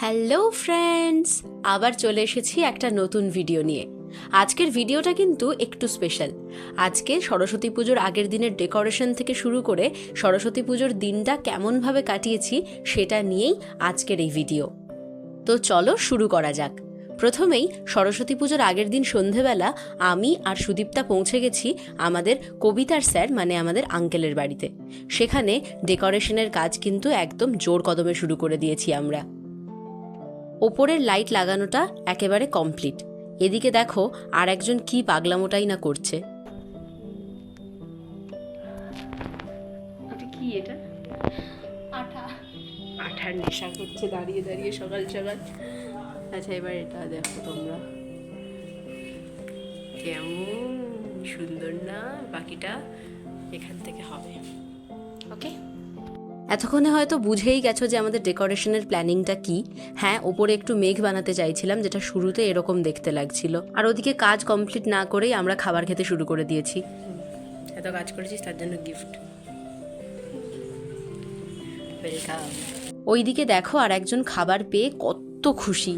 Hello friends, আবার চলে এসেছি একটা নতুন ভিডিও নিয়ে। আজকের ভিডিওটা কিন্তু একটু স্পেশাল। আজকে সরস্বতী পুজোর আগের দিনের ডেকোরেশন থেকে শুরু করে সরস্বতী পুজোর দিনটা কেমনভাবে কাটিয়েছি সেটা নিয়েই আজকের এই ভিডিও। তো চলো শুরু করা যাক। প্রথমেই সরস্বতী পুজোর আগের দিন সন্ধেবেলা আমি আর সুদীপ্তা পৌঁছে গেছি আমাদের কবিতার স্যার মানে আমাদের আঙ্কেলের বাড়িতে। সেখানে ডেকোরেশনের কাজ কিন্তু একদম জোর কদমে শুরু করে দিয়েছি আমরা। ওপরের লাইট লাগানোটা একেবারে কমপ্লিট। এদিকে দেখো আর একজন কি পাগলামোটাই না করছে। কি এটা? আঠা। আঠার নেশা করছে দাঁড়িয়ে দাঁড়িয়ে সকাল সকাল। আচ্ছা এবার এটা দেখো তোমরা। কেমন সুন্দর না বাকিটা এখান থেকে হবে। ওকে এতক্ষণে হয়তো বুঝেই গেছো যে আমাদের ডেকোরেশনের প্ল্যানিংটা কি। হ্যাঁ ওপরে একটু মেঘ বানাতে চাইছিলাম যেটা শুরুতে এরকম দেখতে লাগছিল। আর ওদিকে কাজ কমপ্লিট না করেই আমরা খাবার খেতে শুরু করে দিয়েছি। এত কাজ করেছিস তার জন্য গিফট ওইদিকে দেখো আর একজন খাবার পেয়ে কত খুশি।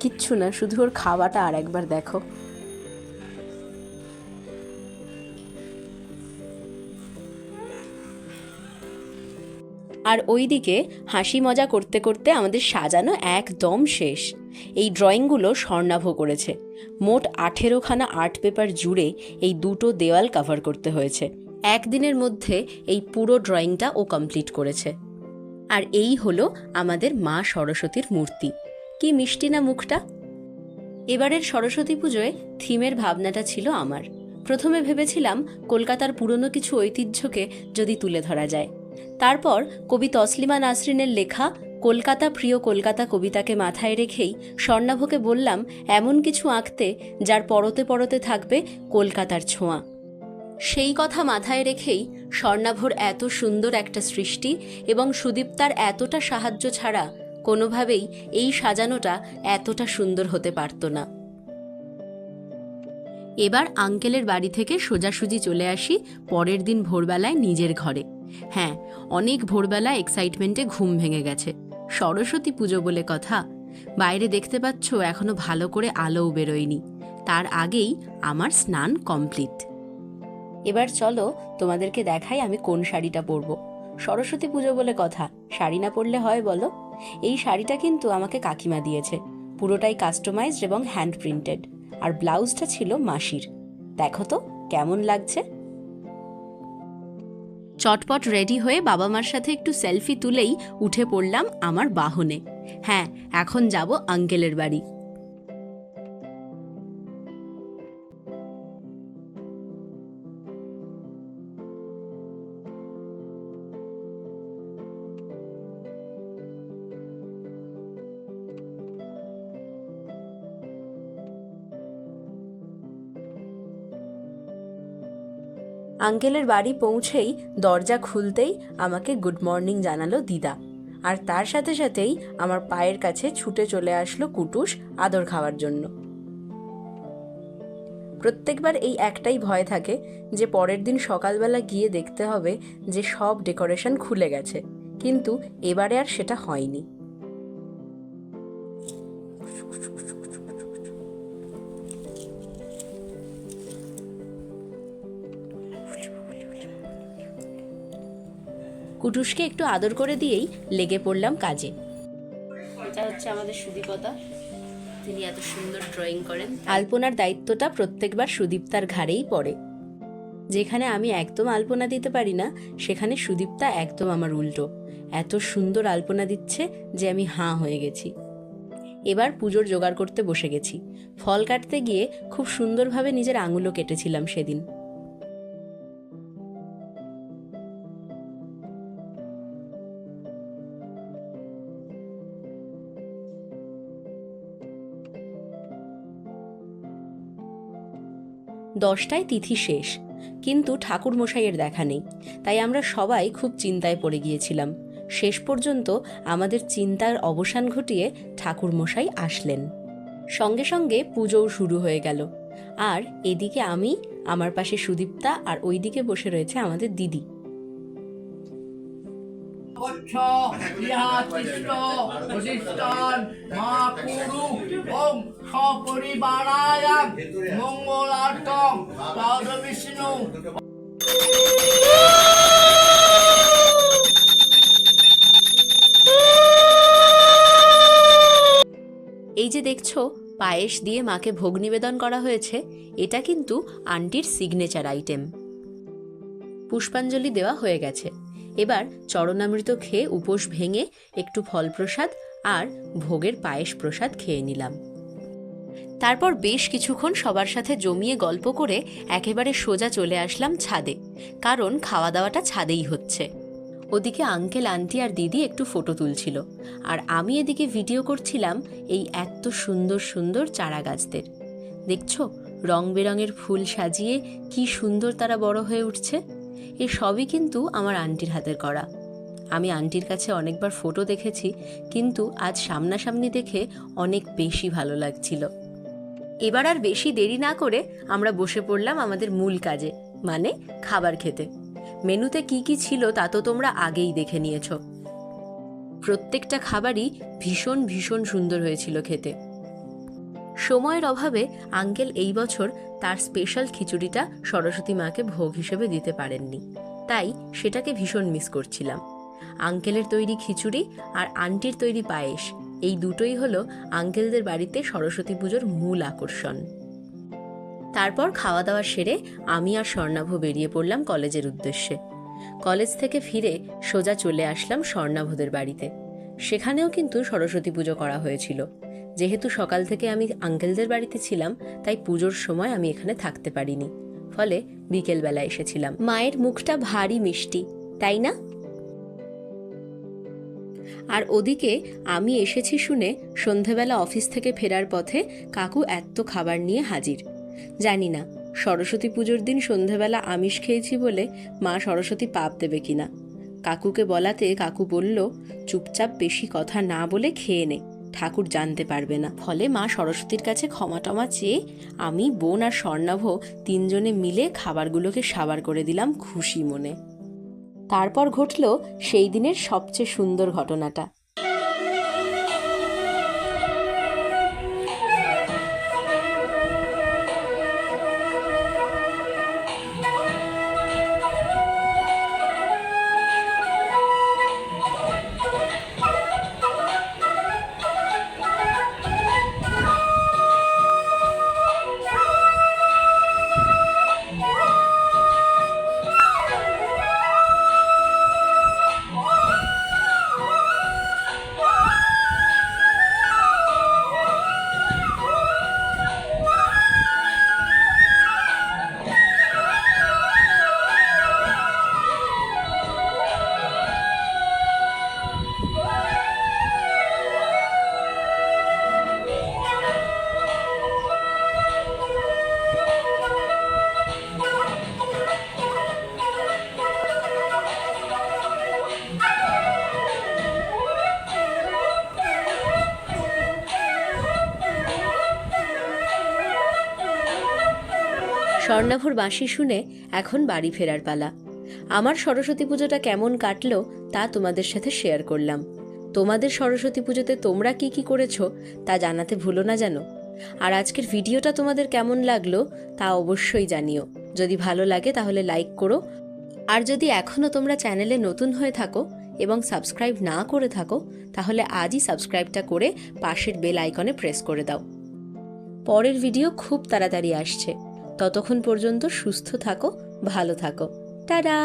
কিচ্ছু না শুধু ওর খাওয়াটা আর একবার দেখো। আর ওইদিকে হাসি মজা করতে করতে আমাদের সাজানো একদম শেষ। এই ড্রয়িংগুলো স্বর্ণাভ করেছে। মোট আঠেরোখানা আর্ট পেপার জুড়ে এই দুটো দেওয়াল কভার করতে হয়েছে। একদিনের মধ্যে এই পুরো ড্রয়িংটা ও কমপ্লিট করেছে। আর এই হলো আমাদের মা সরস্বতীর মূর্তি। কি মিষ্টি না মুখটা? এবারের সরস্বতী পুজোয় থিমের ভাবনাটা ছিল আমার। প্রথমে ভেবেছিলাম কলকাতার পুরনো কিছু ঐতিহ্যকে যদি তুলে ধরা যায়। তারপর কবি তসলিমা নাসরিনের লেখা কলকাতা প্রিয় কলকাতা কবিতাকে মাথায় রেখেই স্বর্ণাভকে বললাম, এমন কিছু আঁকতে যার পরতে পরতে থাকবে কলকাতার ছোঁয়া। সেই কথা মাথায় রেখেই স্বর্ণাভর এত সুন্দর একটা সৃষ্টি এবং সুদীপ্তার এতটা সাহায্য ছাড়া কোনোভাবেই এই সাজানোটা এতটা সুন্দর হতে পারত না। এবার আঙ্কেলের বাড়ি থেকে সোজাসুজি চলে আসি পরের দিন ভোরবেলায় নিজের ঘরে। হ্যাঁ অনেক ভোরবেলা এক্সাইটমেন্টে ঘুম ভেঙে গেছে। সরস্বতী পুজো বলে কথা। বাইরে দেখতে পাচ্ছ, এখনও ভালো করে আলোও বেরোয়নি। তার আগেই আমার স্নান কমপ্লিট এবার চলো, তোমাদেরকে দেখাই আমি কোন শাড়িটা পরবো। সরস্বতী পুজো বলে কথা। শাড়ি না পরলে হয় বলো? এই শাড়িটা কিন্তু আমাকে কাকিমা দিয়েছে। পুরোটাই কাস্টমাইজড এবং হ্যান্ড প্রিন্টেড আর ব্লাউজটা ছিল মাসির। দেখো তো, কেমন লাগছে? চটপট রেডি হয়ে বাবা মার সাথে একটু সেলফি তুলেই উঠে পড়লাম আমার বাহনে। হ্যাঁ এখন যাব আঙ্কেলের বাড়ি। আঙ্কেলের বাড়ি পৌঁছেই দরজা খুলতেই আমাকে গুড মর্নিং জানালো দিদা। আর তার সাথে সাথেই আমার পায়ের কাছে ছুটে চলে আসলো কুটুস আদর খাওয়ার জন্য। প্রত্যেকবার এই একটাই ভয় থাকে যে পরের দিন সকালবেলা গিয়ে দেখতে হবে যে সব ডেকোরেশন খুলে গেছে। কিন্তু এবারে আর সেটা হয়নি। কুটুসকে একটু আদর করে দিয়েই লেগে পড়লাম কাজে। এটা হচ্ছে আমাদের সুদীপতা। তিনি এত সুন্দর ড্রয়িং করেন। আলপনার দায়িত্বটা প্রত্যেকবার সুদীপ্তার ঘাড়েই পড়ে। যেখানে আমি একদম আলপনা দিতে পারি না, সেখানে সুদীপ্তা একদম আমার উল্টো। এত সুন্দর আলপনা দিচ্ছে যে আমি হাঁ হয়ে গেছি। এবার পুজোর জোগাড় করতে বসে গেছি। ফল কাটতে গিয়ে খুব সুন্দরভাবে নিজের আঙুলও কেটেছিলাম সেদিন। দশটায় তিথি শেষ। কিন্তু ঠাকুরমশাইয়ের দেখা নেই। তাই আমরা সবাই খুব চিন্তায় পড়ে গিয়েছিলাম। শেষ পর্যন্ত আমাদের চিন্তার অবসান ঘটিয়ে ঠাকুরমশাই আসলেন। সঙ্গে সঙ্গে পুজোও শুরু হয়ে গেল। আর এদিকে আমি, আমার পাশে সুদীপ্তা আর ওইদিকে বসে রয়েছে আমাদের দিদি। গচ্ছ ইহা তিষ্ঠ প্রতিষ্ঠান, মা সপরিবারায়াম, মঙ্গলার্থম তাদ বিষ্ণু। এই যে দেখছ, পায়েস দিয়ে মাকে ভোগ নিবেদন করা হয়েছে, এটা কিন্তু আন্টির সিগনেচার আইটেম পুষ্পাঞ্জলি দেওয়া হয়ে গেছে। এবার চরণামৃত খেয়ে উপোস ভেঙে একটু ফল প্রসাদ আর ভোগের পায়েস প্রসাদ খেয়ে নিলাম। তারপর বেশ কিছুক্ষণ সবার সাথে জমিয়ে গল্প করে একেবারে সোজা চলে আসলাম ছাদে, কারণ খাওয়া দাওয়াটা ছাদেই হচ্ছে। ওদিকে আঙ্কেল, আন্টি আর দিদি একটু ফটো তুলছিল, আর আমি এদিকে ভিডিও করছিলাম এই এত সুন্দর সুন্দর চারা গাছদের। দেখছ? রং বেরঙের ফুল সাজিয়ে কি সুন্দর তারা বড় হয়ে উঠছে। এ সবই কিন্তু আমার আন্টির হাতের করা। আমি আন্টির কাছে অনেকবার ফটো দেখেছি, কিন্তু আজ সামনাসামনি দেখে অনেক বেশি ভালো লাগছিল। এবার আর বেশি দেরি না করে আমরা বসে পড়লাম আমাদের মূল কাজে মানে খাবার খেতে। মেনুতে কি কি ছিল তা তো তোমরা আগেই দেখে নিয়েছো। প্রত্যেকটা খাবারই ভীষণ ভীষণ সুন্দর হয়েছিল খেতে। সময়ের অভাবে আঙ্কেল এই বছর তার স্পেশাল খিচুড়িটা সরস্বতী মাকে ভোগ হিসেবে দিতে পারেননি। তাই সেটাকে ভীষণ মিস করছিলাম। আঙ্কেলের তৈরি খিচুড়ি আর আন্টির তৈরি পায়েস, এই দুটোই হলো আঙ্কেলদের বাড়িতে সরস্বতী পুজোর মূল আকর্ষণ। তারপর খাওয়া দাওয়া সেরে আমি আর স্বর্ণাভ বেরিয়ে পড়লাম কলেজের উদ্দেশ্যে। কলেজ থেকে ফিরে সোজা চলে আসলাম স্বর্ণাভদের বাড়িতে। সেখানেও কিন্তু সরস্বতী পুজো করা হয়েছিল। যেহেতু সকাল থেকে আমি আঙ্কেলদের বাড়িতে ছিলাম, তাই পুজোর সময় আমি এখানে থাকতে পারিনি। ফলে বিকেলবেলা এসেছিলাম। মায়ের মুখটা ভারী মিষ্টি, তাই না? আর ওদিকে আমি এসেছি শুনে সন্ধেবেলা অফিস থেকে ফেরার পথে কাকু এত খাবার নিয়ে হাজির। জানি না, সরস্বতী পুজোর দিন সন্ধেবেলা আমিষ খেয়েছি বলে মা সরস্বতী পাপ দেবে কিনা। কাকুকে বলাতে কাকু বলল, চুপচাপ বেশি কথা না বলে খেয়ে নে। ঠাকুর জানতে পারবে না। ফলে মা সরস্বতীর কাছে ক্ষমা টমা চেয়ে আমি, বোন আর স্বর্ণাভ তিনজনে মিলে খাবারগুলোকে সাবার করে দিলাম খুশি মনে। তারপর ঘটল সেই দিনের সবচেয়ে সুন্দর ঘটনাটা। স্বর্ণাভর বাঁশি শুনে এখন বাড়ি ফেরার পালা। আমার সরস্বতী পুজোটা কেমন কাটলো তা তোমাদের সাথে শেয়ার করলাম। তোমাদের সরস্বতী পুজোতে তোমরা কি কি করেছ তা জানাতে ভুলো না জানো আর আজকের ভিডিওটা তোমাদের কেমন লাগল তা অবশ্যই জানিও। যদি ভালো লাগে তাহলে লাইক করো। আর যদি এখনও তোমরা চ্যানেলে নতুন হয়ে থাকো এবং সাবস্ক্রাইব না করে থাকো, তাহলে আজই সাবস্ক্রাইবটা করে পাশের বেল আইকনে প্রেস করে দাও। পরের ভিডিও খুব তাড়াতাড়ি আসছে। ততক্ষণ পর্যন্ত সুস্থ থাকো ভালো থাকো। টাটা!